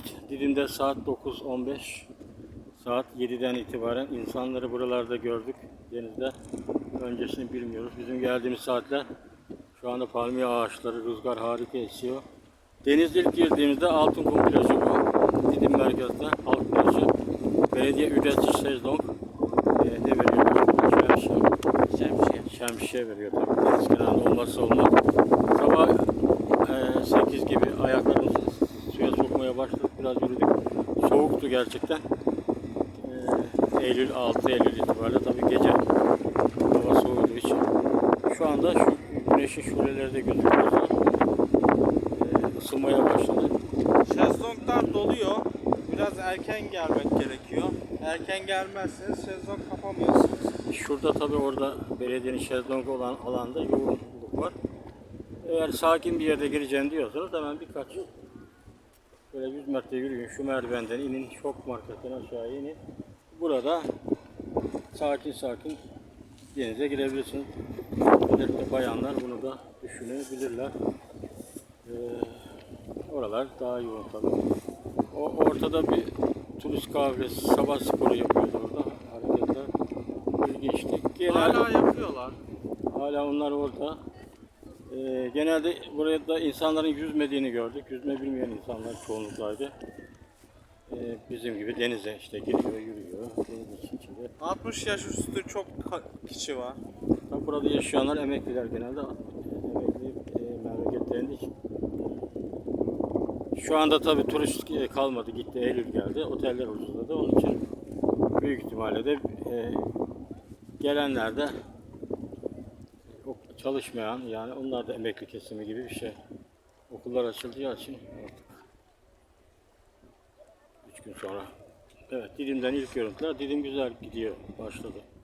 Evet, Didim'de saat 9.15. Saat 7'den itibaren insanları buralarda gördük denizde. Öncesini bilmiyoruz. Bizim geldiğimiz saatler şu anda palmiye ağaçları, rüzgar harika esiyor. Denizde ilk girdiğimizde Altınkum plajı bu. Didim merkezde halk plajı. Belediye ücretsiz sezlong e, ne veriyor? Şemsiye. Şemsiye. Şemsiye veriyor tabii. Deniz kenarında olmazsa olmaz. Sabah e, 8 gibi ayaklarımızı suya sokmaya başladık. Biraz yürüdük. Soğuktu gerçekten. E, Eylül 6 Eylül itibariyle tabii gece hava soğuduğu için. Şu anda şu güneşin şuleleri de gözüküyor. E, ısınmaya başladı. Şezlonglar doluyor. Biraz erken gelmek gerekiyor. Erken gelmezseniz şezlong kapamıyorsunuz. Şurada tabii orada belediyenin şezlongu olan alanda yoğunluk var. Eğer sakin bir yerde gireceğim diyorsanız hemen birkaç böyle 100 metre yürüyün şu merdivenden inin şok marketten aşağı inin. Burada sakin sakin denize girebilirsiniz. Özellikle bayanlar bunu da düşünebilirler. Ee, oralar daha yoğun tabii. O ortada bir turist kahvesi sabah sporu yapıyordu orada. Hareketler ilginçti. Genel, Hala yapıyorlar. Hala onlar orada. Ee, genelde buraya da insanların yüzmediğini gördük. Yüzme bilmeyen insanlar çoğunluktaydı. Ee, bizim gibi denize işte giriyor, yürüyor. Deniz içinde. 60 yaş üstü çok kişi var. Burada yaşayanlar emekliler genelde. Emekli e, memleketlerinde. Şu anda tabi turist e, kalmadı. Gitti Eylül geldi. Oteller ucuzladı. Onun için büyük ihtimalle de e, gelenler de çalışmayan yani onlar da emekli kesimi gibi bir şey. Okullar açıldığı için artık 3 gün sonra. Evet Didim'den ilk görüntüler. Didim güzel gidiyor. Başladı.